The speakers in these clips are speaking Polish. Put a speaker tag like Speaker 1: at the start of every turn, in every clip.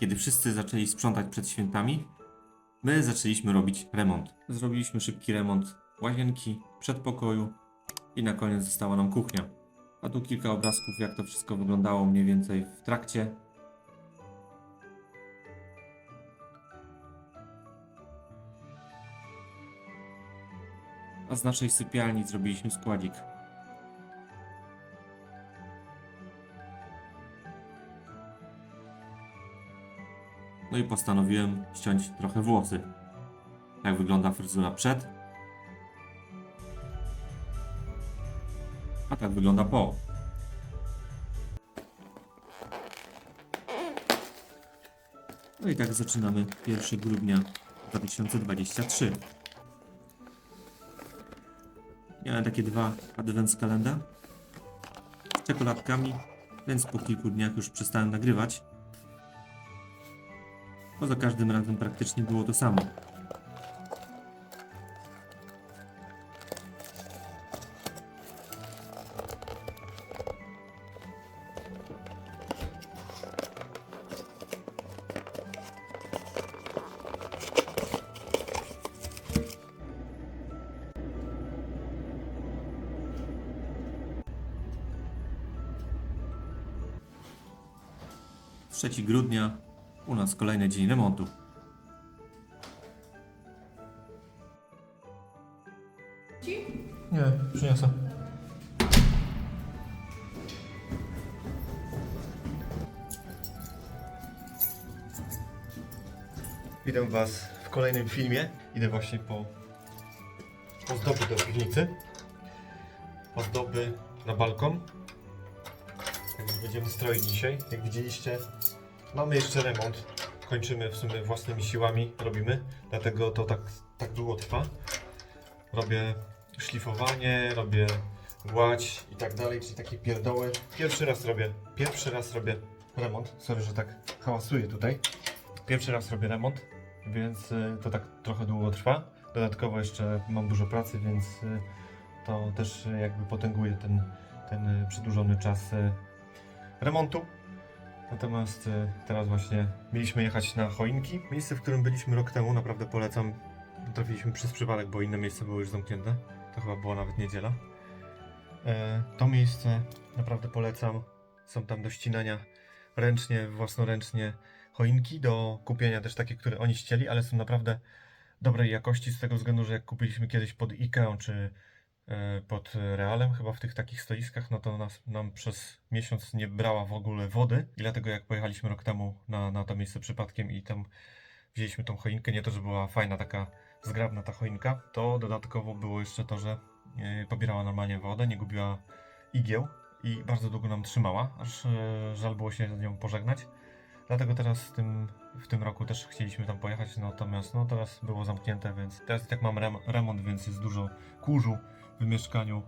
Speaker 1: kiedy wszyscy zaczęli sprzątać przed świętami, my zaczęliśmy robić remont. Zrobiliśmy szybki remont łazienki, przedpokoju i na koniec została nam kuchnia. A tu kilka obrazków, jak to wszystko wyglądało mniej więcej w trakcie. A z naszej sypialni zrobiliśmy składzik. No i postanowiłem ściąć trochę włosy. Jak wygląda fryzura przed. A tak wygląda po. No i tak zaczynamy 1 grudnia 2023. Miałem takie dwa advents z czekoladkami, więc po kilku dniach już przestałem nagrywać. Bo za każdym razem praktycznie było to samo. Trzeci grudnia nas kolejny dzień remontu.
Speaker 2: Nie, przyniosę. Witam Was w kolejnym filmie. Idę właśnie po ozdoby do piwnicy. Ozdoby na balkon. Także będziemy stroić dzisiaj. Jak widzieliście, mamy jeszcze remont. Kończymy w sumie własnymi siłami, robimy. Dlatego to tak, tak długo trwa. Robię szlifowanie, robię gładź i tak dalej, czyli takie pierdoły. Pierwszy raz robię, pierwszy raz robię remont. Sorry, że tak hałasuję tutaj. Pierwszy raz robię remont, więc y, to tak trochę długo trwa. Dodatkowo jeszcze mam dużo pracy, więc y, to też jakby potęguje ten, ten przedłużony czas y, remontu. Natomiast y, teraz właśnie mieliśmy jechać na choinki. Miejsce, w którym byliśmy rok temu, naprawdę polecam. Trafiliśmy przez przypadek, bo inne miejsca były już zamknięte. To chyba była nawet niedziela. E, to miejsce naprawdę polecam. Są tam do ścinania ręcznie, własnoręcznie choinki, do kupienia też takie, które oni ścieli, ale są naprawdę dobrej jakości z tego względu, że jak kupiliśmy kiedyś pod Ikea czy e, pod Realem, chyba w tych takich stoiskach, no to nas, nam przez miesiąc nie brała w ogóle wody i dlatego jak pojechaliśmy rok temu na, na to miejsce przypadkiem i tam wzięliśmy tą choinkę, nie to, że była fajna taka zgrabna ta choinka, to dodatkowo było jeszcze to, że e, pobierała normalnie wodę, nie gubiła igieł i bardzo długo nam trzymała, aż e, żal było się z nią pożegnać. Dlatego teraz w tym, w tym roku też chcieliśmy tam pojechać, natomiast no teraz było zamknięte, więc teraz i tak mam rem, remont, więc jest dużo kurzu w mieszkaniu.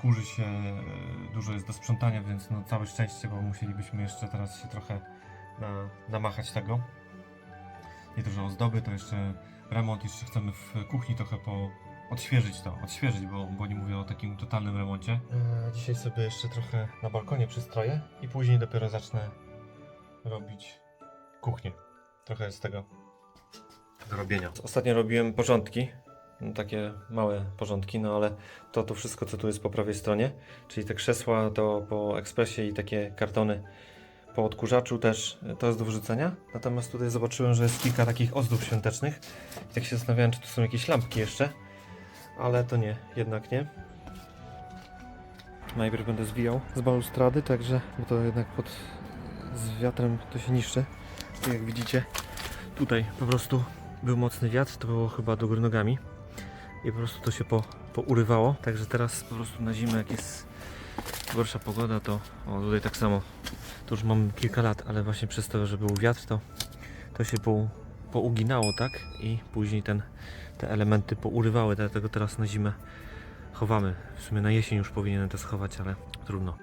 Speaker 2: Kurzy się, e, dużo jest do sprzątania, więc no całe szczęście, bo musielibyśmy jeszcze teraz się trochę na, namachać tego. Nie że ozdoby, to jeszcze remont, jeszcze chcemy w kuchni trochę po, odświeżyć to, odświeżyć, bo, bo nie mówię o takim totalnym remoncie. E, dzisiaj sobie jeszcze trochę na balkonie przystroję i później dopiero zacznę robić kuchnię. Trochę jest tego do robienia. Ostatnio robiłem porządki, takie małe porządki, no ale to, to wszystko, co tu jest po prawej stronie, czyli te krzesła to po ekspresie i takie kartony po odkurzaczu też to jest do wyrzucenia. Natomiast tutaj zobaczyłem, że jest kilka takich ozdób świątecznych. I tak się zastanawiałem, czy tu są jakieś lampki jeszcze. Ale to nie, jednak nie. Najpierw będę zwijał z balustrady, także, bo to jednak pod z wiatrem to się niszczy. Jak widzicie, tutaj po prostu był mocny wiatr, to było chyba do góry nogami. I po prostu to się po, pourywało. Także teraz po prostu na zimę, jak jest gorsza pogoda, to o, tutaj tak samo to już mam kilka lat, ale właśnie przez to, że był wiatr, to, to się po, pouginało, tak? I później ten, te elementy pourywały, dlatego teraz na zimę chowamy. W sumie na jesień już powinienem to schować, ale trudno.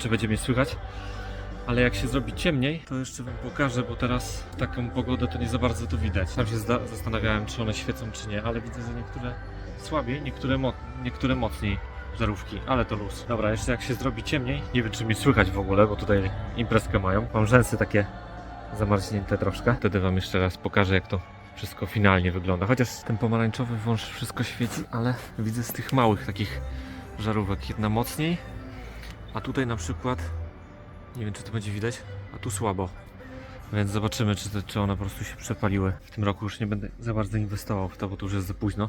Speaker 2: Czy będzie mnie słychać. Ale jak się zrobi ciemniej, to jeszcze wam pokażę, bo teraz taką pogodę to nie za bardzo to widać. Sam się zastanawiałem, czy one świecą, czy nie, ale widzę, że niektóre słabiej, niektóre, mo- niektóre mocniej żarówki, ale to luz. Dobra, jeszcze jak się zrobi ciemniej, nie wiem, czy mnie słychać w ogóle, bo tutaj imprezkę mają. Mam rzęsy takie zamarznięte troszkę. Wtedy wam jeszcze raz pokażę, jak to wszystko finalnie wygląda. Chociaż ten pomarańczowy wąż wszystko świeci, ale widzę z tych małych takich żarówek jedna mocniej, a tutaj na przykład nie wiem, czy to będzie widać, a tu słabo. Więc zobaczymy, czy, te, czy one po prostu się przepaliły. W tym roku już nie będę za bardzo inwestował w to, bo to już jest za późno.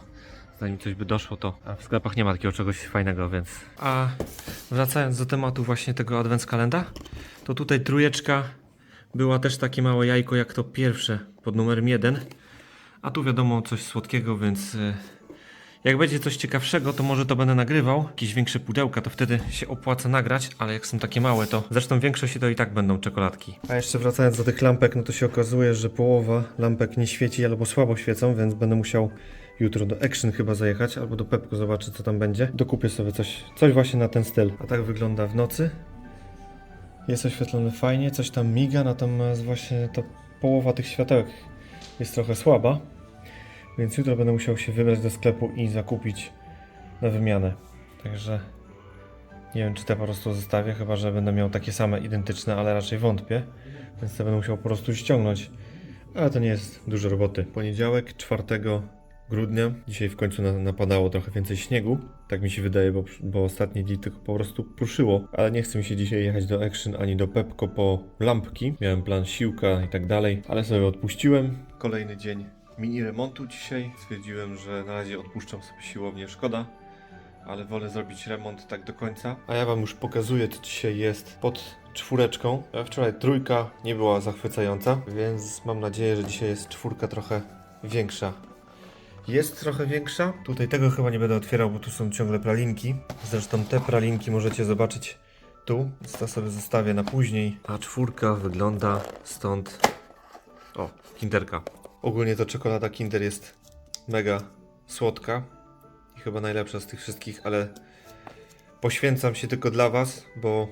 Speaker 2: Zanim coś by doszło, to w sklepach nie ma takiego czegoś fajnego, więc... A wracając do tematu właśnie tego Advents Kalenda, to tutaj trójeczka była też takie małe jajko jak to pierwsze pod numerem 1. A tu wiadomo coś słodkiego, więc e, jak będzie coś ciekawszego, to może to będę nagrywał. Jakieś większe pudełka, to wtedy się opłaca nagrać, ale jak są takie małe, to zresztą większość to i tak będą czekoladki. A jeszcze wracając do tych lampek, no to się okazuje, że połowa lampek nie świeci albo słabo świecą, więc będę musiał jutro do Action chyba zajechać, albo do Pepko zobaczyć co tam będzie. Dokupię sobie coś, coś właśnie na ten styl. A tak wygląda w nocy. Jest oświetlony fajnie, coś tam miga, natomiast właśnie to połowa tych światełek jest trochę słaba. Więc jutro będę musiał się wybrać do sklepu i zakupić na wymianę. Także nie wiem, czy te po prostu zostawię, chyba że będę miał takie same, identyczne, ale raczej wątpię. Więc te będę musiał po prostu ściągnąć. Ale to nie jest dużo roboty. Poniedziałek, 4 grudnia. Dzisiaj w końcu na, napadało trochę więcej śniegu. Tak mi się wydaje, bo, bo ostatnie dni tylko po prostu pruszyło. Ale nie chce mi się dzisiaj jechać do Action ani do Pepko po lampki. Miałem plan siłka i tak dalej, ale sobie odpuściłem. Kolejny dzień mini remontu dzisiaj. Stwierdziłem, że na razie odpuszczam sobie siłownię, szkoda. Ale wolę zrobić remont tak do końca. A ja wam już pokazuję, co dzisiaj jest pod czwóreczką. A Wczoraj trójka nie była zachwycająca, więc mam nadzieję, że dzisiaj jest czwórka trochę większa. Jest trochę większa. Tutaj tego chyba nie będę otwierał, bo tu są ciągle pralinki. Zresztą te pralinki możecie zobaczyć tu, więc to sobie zostawię na później. A czwórka wygląda stąd. O, kinderka. Ogólnie to czekolada Kinder jest mega słodka i chyba najlepsza z tych wszystkich, ale poświęcam się tylko dla Was, bo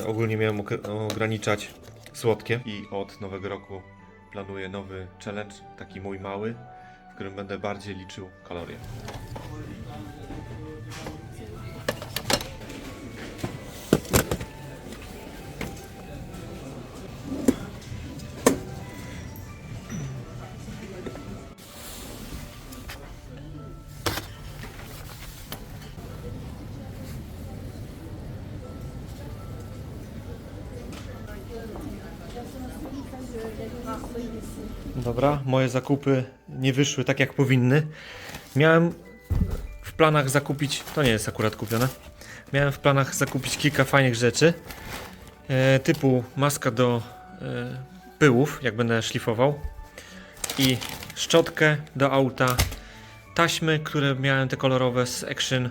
Speaker 2: e, ogólnie miałem ograniczać słodkie i od nowego roku planuję nowy challenge, taki mój mały, w którym będę bardziej liczył kalorie. Dobra, moje zakupy nie wyszły tak jak powinny. Miałem w planach zakupić, to nie jest akurat kupione. Miałem w planach zakupić kilka fajnych rzeczy, e, typu maska do e, pyłów, jak będę szlifował, i szczotkę do auta, taśmy, które miałem te kolorowe z Action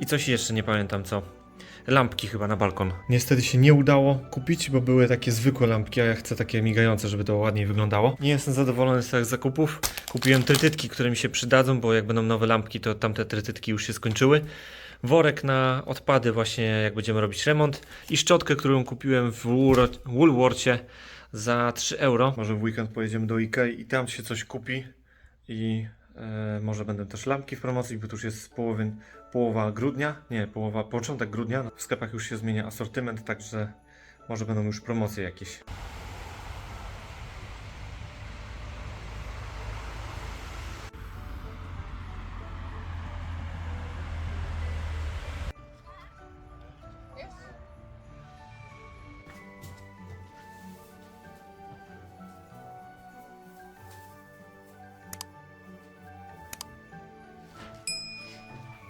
Speaker 2: i coś jeszcze, nie pamiętam co. Lampki chyba na balkon. Niestety się nie udało kupić, bo były takie zwykłe lampki, a ja chcę takie migające, żeby to ładniej wyglądało. Nie jestem zadowolony z tych zakupów. Kupiłem trytytki, które mi się przydadzą, bo jak będą nowe lampki, to tamte trytytki już się skończyły. Worek na odpady właśnie jak będziemy robić remont i szczotkę, którą kupiłem w Woolwor- Woolworthie za 3 euro. Może w weekend pojedziemy do Ikei i tam się coś kupi i e, może będą też lampki w promocji, bo to już jest połowy, połowa grudnia, nie, połowa, początek grudnia. W sklepach już się zmienia asortyment, także może będą już promocje jakieś.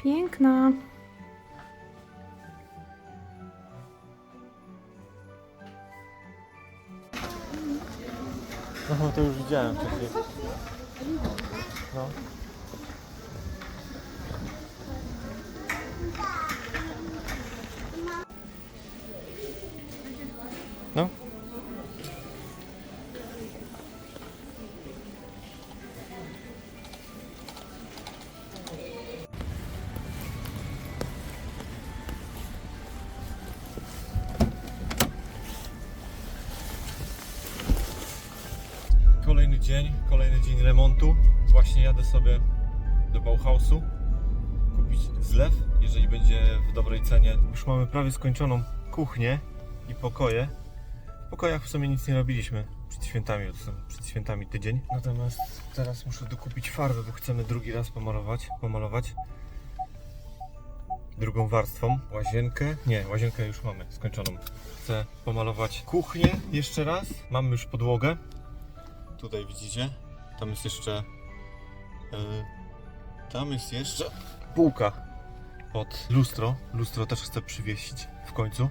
Speaker 3: Piękna.
Speaker 2: No to już widziałem. No. No. Dzień, kolejny dzień remontu. Właśnie jadę sobie do Bauhausu kupić zlew, jeżeli będzie w dobrej cenie. Już mamy prawie skończoną kuchnię i pokoje. W pokojach w sumie nic nie robiliśmy przed świętami, to są przed świętami tydzień. Natomiast teraz muszę dokupić farbę, bo chcemy drugi raz pomalować. pomalować. Drugą warstwą. Łazienkę. Nie, łazienkę już mamy skończoną. Chcę pomalować kuchnię jeszcze raz. Mamy już podłogę. Tutaj widzicie. Tam jest jeszcze. Yy, tam jest jeszcze półka pod lustro. Lustro też chcę przywiesić w końcu.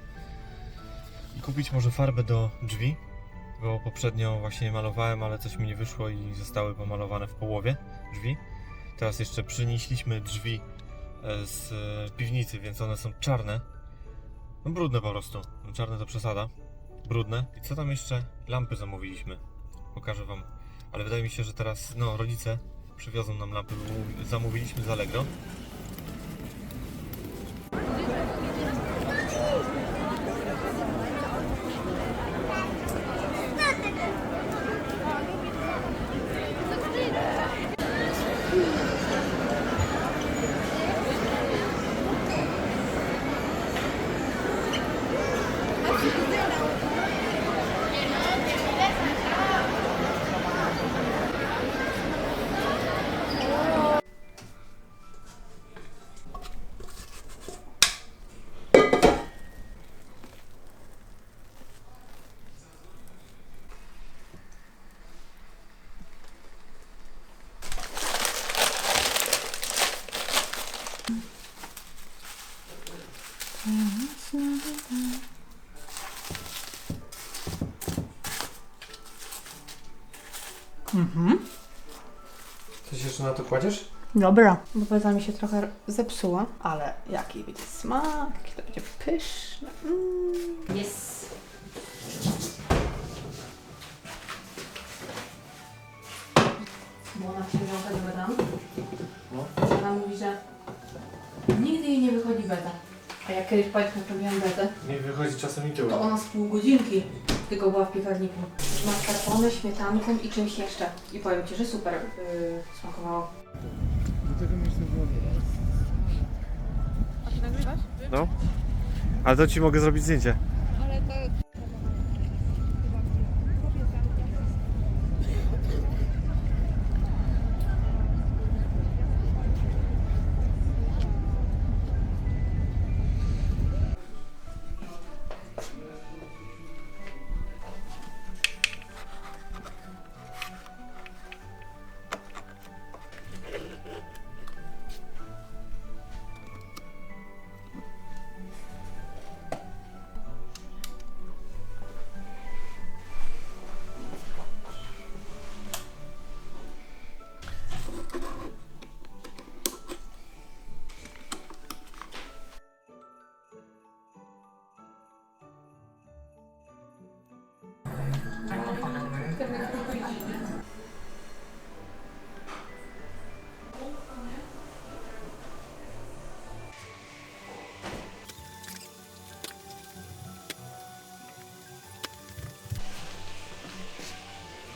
Speaker 2: I kupić może farbę do drzwi, bo poprzednio właśnie malowałem, ale coś mi nie wyszło i zostały pomalowane w połowie drzwi. Teraz jeszcze przynieśliśmy drzwi e, z piwnicy, więc one są czarne. No brudne po prostu. Czarne to przesada. Brudne. I co tam jeszcze? Lampy zamówiliśmy. Pokażę wam. Ale wydaje mi się, że teraz, no, rodzice przywiozą nam lampy, zamówiliśmy z Allegro.
Speaker 3: Mhm.
Speaker 2: Coś jeszcze na to kładziesz?
Speaker 3: Dobra. Bo woda mi się trochę zepsuła, ale jaki będzie smak, jaki to będzie pyszne. Mm. Yes. Bo ona przywiązała do beda.
Speaker 2: No.
Speaker 3: Ona mówi, że nigdy jej nie wychodzi beda. A jak kiedyś Państwu robiłam bedę,
Speaker 2: Nie wychodzi czasem i
Speaker 3: to ona z pół godzinki tylko była w piekarniku. Mascarpone, śmietanką i czymś jeszcze. I powiem Ci, że super yy, smakowało.
Speaker 2: No. Ale to ci mogę zrobić zdjęcie.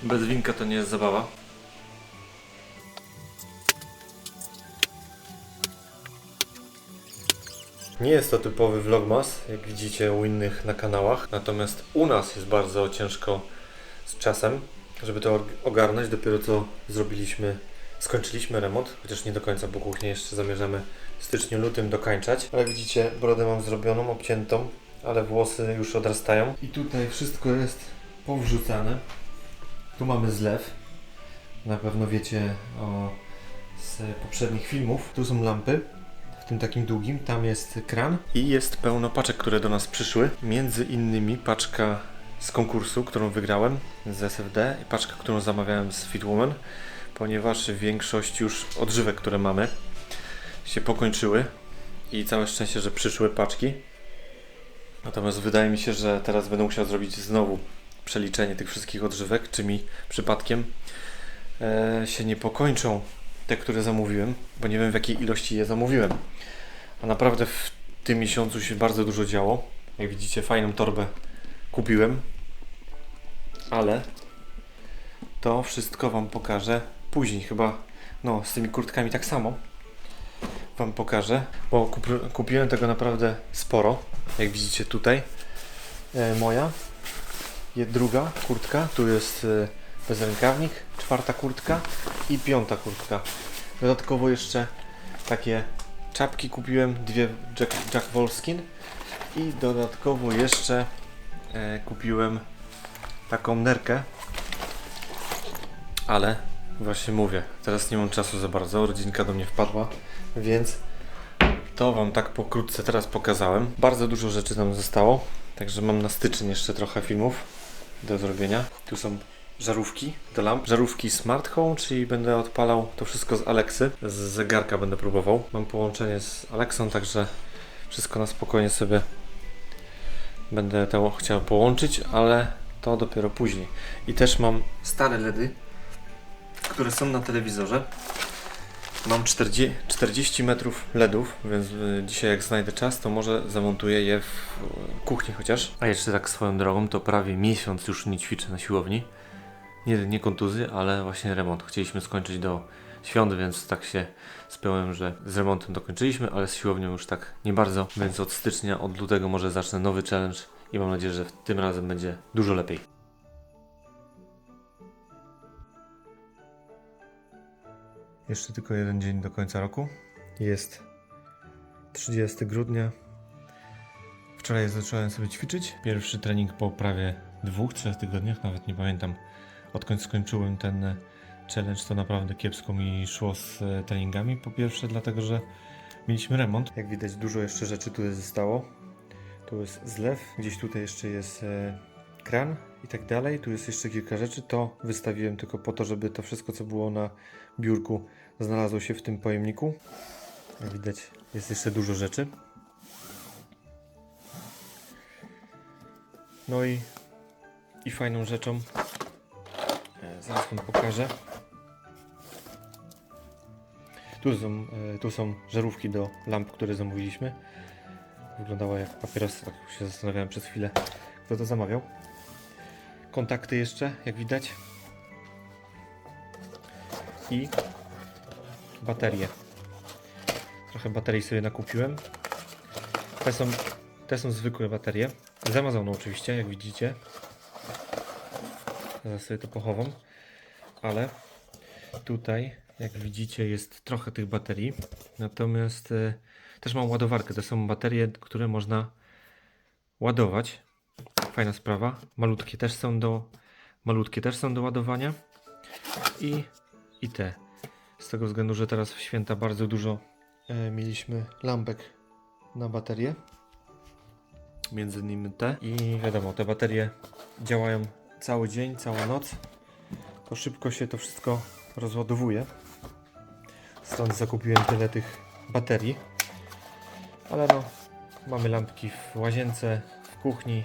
Speaker 2: Bez winka to nie jest zabawa. Nie jest to typowy vlogmas, jak widzicie u innych na kanałach, natomiast u nas jest bardzo ciężko z czasem, żeby to ogarnąć. Dopiero co zrobiliśmy, skończyliśmy remont, chociaż nie do końca, bo kuchnię jeszcze zamierzamy w styczniu, lutym dokańczać. Ale widzicie, brodę mam zrobioną, obciętą, ale włosy już odrastają. I tutaj wszystko jest powrzucane. Tu mamy zlew. Na pewno wiecie o, z poprzednich filmów. Tu są lampy. W tym takim długim, tam jest kran. I jest pełno paczek, które do nas przyszły. Między innymi paczka z konkursu, którą wygrałem z SFD i paczka, którą zamawiałem z Fitwoman, ponieważ większość już odżywek, które mamy, się pokończyły i całe szczęście, że przyszły paczki. Natomiast wydaje mi się, że teraz będę musiał zrobić znowu przeliczenie tych wszystkich odżywek, czy mi przypadkiem e, się nie pokończą te, które zamówiłem, bo nie wiem w jakiej ilości je zamówiłem. A naprawdę w tym miesiącu się bardzo dużo działo. Jak widzicie, fajną torbę kupiłem, ale to wszystko Wam pokażę później. Chyba, no, z tymi kurtkami tak samo. Wam pokażę, bo kupi- kupiłem tego naprawdę sporo. Jak widzicie tutaj, e, moja. Druga kurtka, tu jest e, bezrękawnik, czwarta kurtka i piąta kurtka. Dodatkowo jeszcze takie czapki kupiłem, dwie Jack, Jack Wolfskin i dodatkowo jeszcze e, kupiłem taką nerkę, ale właśnie mówię, teraz nie mam czasu za bardzo, rodzinka do mnie wpadła, więc to Wam tak pokrótce teraz pokazałem. Bardzo dużo rzeczy tam zostało, także mam na styczeń jeszcze trochę filmów do zrobienia. Tu są żarówki do lamp, żarówki Smart Home, czyli będę odpalał to wszystko z Alexy, z zegarka będę próbował. Mam połączenie z Alexą, także wszystko na spokojnie sobie będę to chciał połączyć, ale to dopiero później. I też mam stare LEDy, które są na telewizorze. Mam 40, 40 metrów LEDów, więc y, dzisiaj jak znajdę czas, to może zamontuję je w y, kuchni chociaż. A jeszcze tak swoją drogą, to prawie miesiąc już nie ćwiczę na siłowni. Nie, nie kontuzję, ale właśnie remont. Chcieliśmy skończyć do świąt, więc tak się spełniłem, że z remontem dokończyliśmy, ale z siłownią już tak nie bardzo. Więc od stycznia, od lutego może zacznę nowy challenge i mam nadzieję, że tym razem będzie dużo lepiej. Jeszcze tylko jeden dzień do końca roku. Jest 30 grudnia. Wczoraj zacząłem sobie ćwiczyć. Pierwszy trening po prawie dwóch, trzech tygodniach, nawet nie pamiętam odkąd skończyłem ten e, challenge, to naprawdę kiepsko mi szło z e, treningami. Po pierwsze, dlatego że mieliśmy remont. Jak widać, dużo jeszcze rzeczy tutaj zostało. Tu jest zlew, gdzieś tutaj jeszcze jest e, kran i tak dalej. Tu jest jeszcze kilka rzeczy. To wystawiłem tylko po to, żeby to wszystko, co było na biurku, znalazło się w tym pojemniku. Jak widać, jest jeszcze dużo rzeczy. No i, i fajną rzeczą E, Zaraz Wam pokażę. Tu są, e, tu są żarówki do lamp, które zamówiliśmy. Wyglądała jak papierosy, tak się zastanawiałem przez chwilę, kto to zamawiał. Kontakty jeszcze, jak widać. I baterie. Trochę baterii sobie nakupiłem. Te są, te są zwykłe baterie. Z Amazonu oczywiście, jak widzicie. Zaraz sobie to pochowam. Ale tutaj, jak widzicie, jest trochę tych baterii. Natomiast e, też mam ładowarkę. To są baterie, które można ładować. Fajna sprawa. Malutkie też są do, malutkie też są do ładowania. I, I te. Z tego względu, że teraz w święta bardzo dużo e, mieliśmy lampek na baterie. Między innymi te. I wiadomo, te baterie działają cały dzień, całą noc, to szybko się to wszystko rozładowuje. Stąd zakupiłem tyle tych baterii. Ale no, mamy lampki w łazience, w kuchni,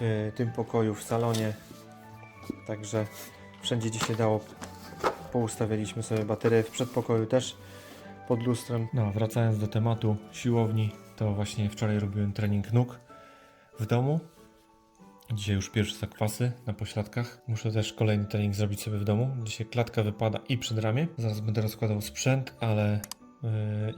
Speaker 2: w tym pokoju, w salonie. Także wszędzie gdzie się dało poustawialiśmy sobie baterie w przedpokoju też pod lustrem. No, wracając do tematu siłowni, to właśnie wczoraj robiłem trening nóg w domu. Dzisiaj już pierwsze zakwasy na pośladkach. Muszę też kolejny trening zrobić sobie w domu. Dzisiaj klatka wypada i przed ramię. Zaraz będę rozkładał sprzęt, ale yy,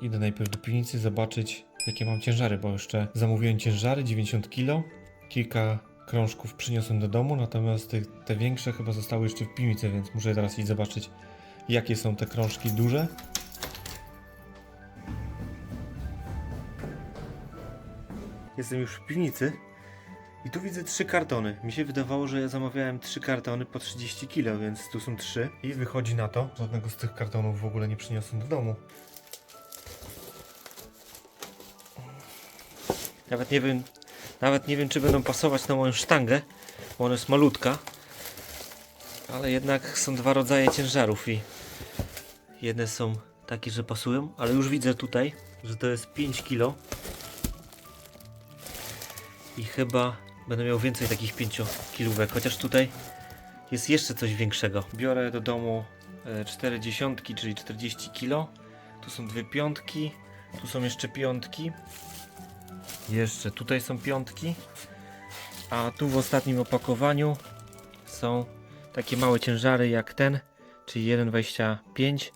Speaker 2: idę najpierw do piwnicy zobaczyć jakie mam ciężary, bo jeszcze zamówiłem ciężary 90 kg. Kilka krążków przyniosłem do domu, natomiast te, te większe chyba zostały jeszcze w piwnicy, więc muszę teraz iść zobaczyć jakie są te krążki duże. Jestem już w piwnicy. I tu widzę trzy kartony. Mi się wydawało, że ja zamawiałem trzy kartony po 30 kg, więc tu są trzy. I wychodzi na to, żadnego z tych kartonów w ogóle nie przyniosłem do domu. Nawet nie wiem, nawet nie wiem, czy będą pasować na moją sztangę, bo ona jest malutka. Ale jednak są dwa rodzaje ciężarów i jedne są takie, że pasują, ale już widzę tutaj, że to jest 5 kg. I chyba będę miał więcej takich 5 kilówek, chociaż tutaj jest jeszcze coś większego. Biorę do domu 4 dziesiątki, czyli 40 kg. Tu są dwie piątki, tu są jeszcze piątki. Jeszcze tutaj są piątki. A tu w ostatnim opakowaniu są takie małe ciężary jak ten, czyli 1,25,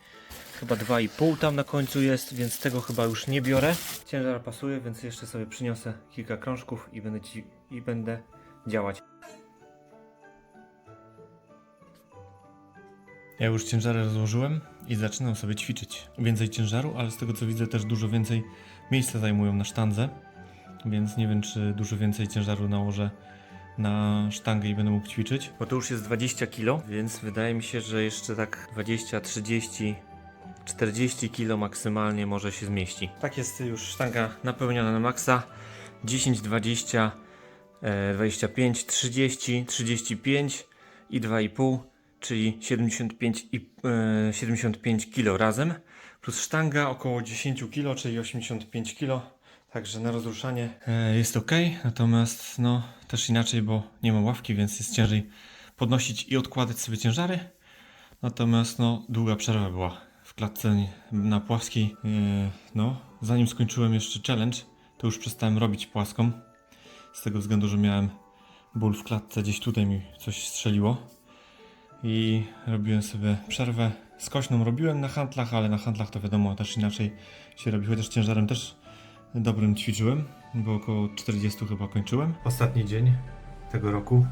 Speaker 2: chyba 2,5 tam na końcu jest, więc tego chyba już nie biorę. Ciężar pasuje, więc jeszcze sobie przyniosę kilka krążków i będę, ci, i będę działać. Ja już ciężary rozłożyłem i zaczynam sobie ćwiczyć. Więcej ciężaru, ale z tego co widzę też dużo więcej miejsca zajmują na sztandze, więc nie wiem czy dużo więcej ciężaru nałożę na sztangę i będę mógł ćwiczyć. Bo to już jest 20 kg, więc wydaje mi się, że jeszcze tak 20, 30, 40 kg maksymalnie może się zmieści. Tak jest już sztanga napełniona na maksa. 10, 20, e, 25, 30, 35 i 2,5, czyli 75, i, e, 75 kg razem. Plus sztanga około 10 kg, czyli 85 kg. Także na rozruszanie e, jest ok, natomiast no też inaczej, bo nie ma ławki, więc jest ciężej podnosić i odkładać sobie ciężary. Natomiast no długa przerwa była w klatce na płaskiej. E, no, zanim skończyłem jeszcze challenge, to już przestałem robić płaską. Z tego względu, że miałem ból w klatce, gdzieś tutaj mi coś strzeliło. I robiłem sobie przerwę. Skośną robiłem na handlach, ale na handlach to wiadomo też inaczej się robi, chociaż ciężarem też dobrym ćwiczyłem, bo około 40 chyba kończyłem. Ostatni dzień tego roku,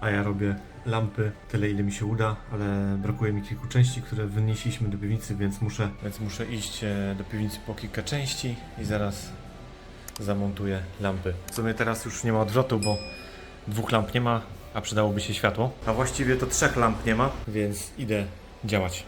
Speaker 2: a ja robię lampy tyle ile mi się uda, ale brakuje mi kilku części, które wynieśliśmy do piwnicy, więc muszę, więc muszę iść e, do piwnicy po kilka części i zaraz zamontuję lampy. W sumie teraz już nie ma odwrotu, bo dwóch lamp nie ma, a przydałoby się światło. A właściwie to trzech lamp nie ma, więc idę działać.